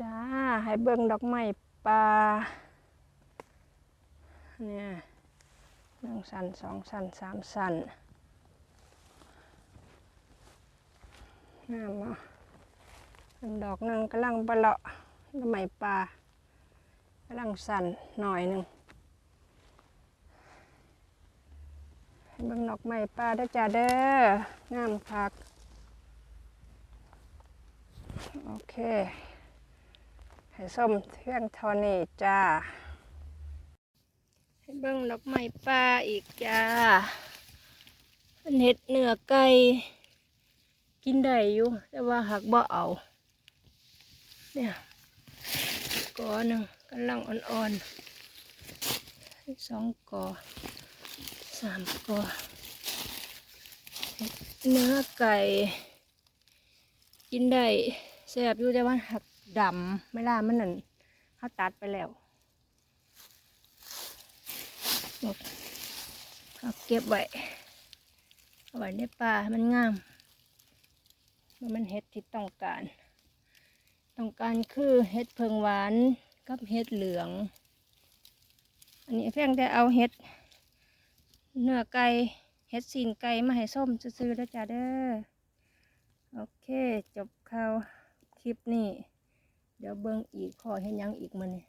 จ้า ให้เบิ่งดอกไม้ป่าเนี่ยหนึ่งสันสองสันสามสันงามเนาะดอกหนึงกำลังบะเลาะดอกไม้ป่ากำลังสันหน่อยหนึ่งให้เบิ่งดอกไม้ป่าเด้จ้าเด้องามคักโอเค ให้ส้มเที่ยงทอนี่จ้า ให้เบิ้งดอกไม้ป่าอีกจ้าอันเห็ดเนื้อไก่กินได้อยู่ แต่ว่าหักบ่เอา เนี่ยกอหนึ่งกำลังอ่อนๆสองกอสามกอเห็ดเนื้อไก่ กินได้แซ่บอยู่แต่ว่าหัก ดำไม่ล่ามันนั่นเขาตัดไปแล้วเอาเก็บไว้เอาไว้ในป่ามันงามมันเห็ดที่ต้องการ ต้องการคือเห็ดเพิงหวานกับเห็ดเหลือง อันนี้เพียงแต่เอาเห็ดเนื้อไก่เห็ดซีนไก่มาให้ส้มซื้อแล้วจ้าเด้อ โอเค จบข่าวคลิปนี้ เดี๋ยวเบิ้งอีกขอเห็นยังอีกมันนี่